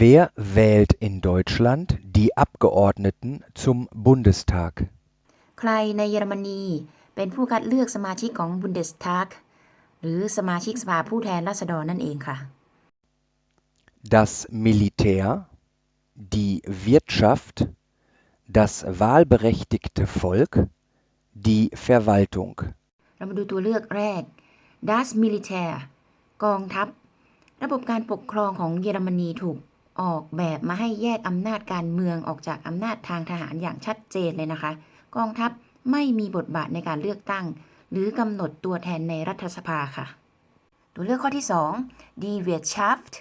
Wer wählt in Deutschland die Abgeordneten zum Bundestag? ใครในเยอรมนีเป็นผู้คัดเลือกสมาชิกของ Bundestag หรือสมาชิกสภาผู้แทนราษฎรนั่นเองค่ะ Das Militär, die Wirtschaft, das wahlberechtigte Volk, die Verwaltung. เรามาดูตัวเลือกแรก Das Militär กองทัพ ระบบการปกครองของเยอรมนีถูก ออกแบบมาให้แยกอำนาจการเมืองออกจากอำนาจทางทหารอย่างชัดเจนเลยนะคะ กองทัพไม่มีบทบาทในการเลือกตั้ง หรือกำหนดตัวแทนในรัฐสภาค่ะ ตัวเลือกข้อที่ 2 Die Wirtschaft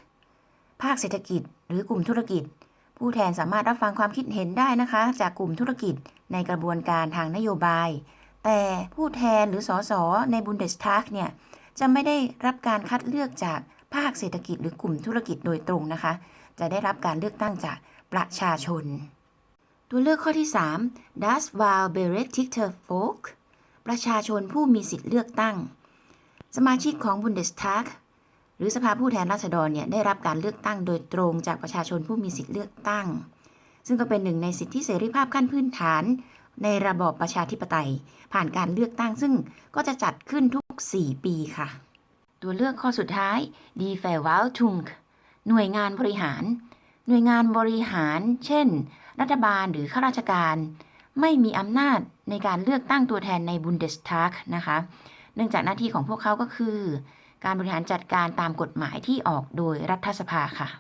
ภาคเศรษฐกิจ หรือกลุ่มธุรกิจ ผู้แทนสามารถรับฟังความคิดเห็นได้นะคะ จากกลุ่มธุรกิจในกระบวนการทางนโยบาย แต่ผู้แทนหรือสสในบุนเดสทากเนี่ยจะไม่ได้รับการคัดเลือกจาก ภาคเศรษฐกิจหรือกลุ่มธุรกิจโดยตรงนะคะ จะได้รับการเลือกตั้งจากประชาชน ตัวเลือกข้อที่ 3 Das Wahlberechtigte Volk ประชาชนผู้มีสิทธิ์เลือกตั้ง สมาชิกของ Bundestag หรือสภาผู้แทนราษฎรเนี่ยได้รับการเลือกตั้งโดยตรงจากประชาชนผู้มีสิทธิ์เลือกตั้ง ซึ่งก็เป็นหนึ่งในสิทธิเสรีภาพขั้นพื้นฐาน ในระบอบประชาธิปไตย ผ่านการเลือกตั้งซึ่งก็จะจัดขึ้นทุก 4 ปีค่ะ ตัวเลือกข้อสุดท้าย Die Verwaltung หน่วยงานบริหาร หน่วยงานบริหาร เช่น รัฐบาลหรือข้าราชการ ไม่มีอำนาจในการเลือกตั้งตัวแทนใน Bundestag นะคะ เนื่องจากหน้าที่ของพวกเขาก็คือ การบริหารจัดการตามกฎหมายที่ออกโดยรัฐสภาค่ะ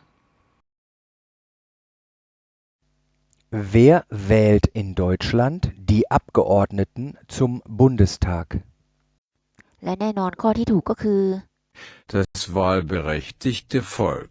Wer wählt in Deutschland die Abgeordneten zum Bundestag? และแน่นอนข้อที่ถูกก็คือ Das wahlberechtigte Volk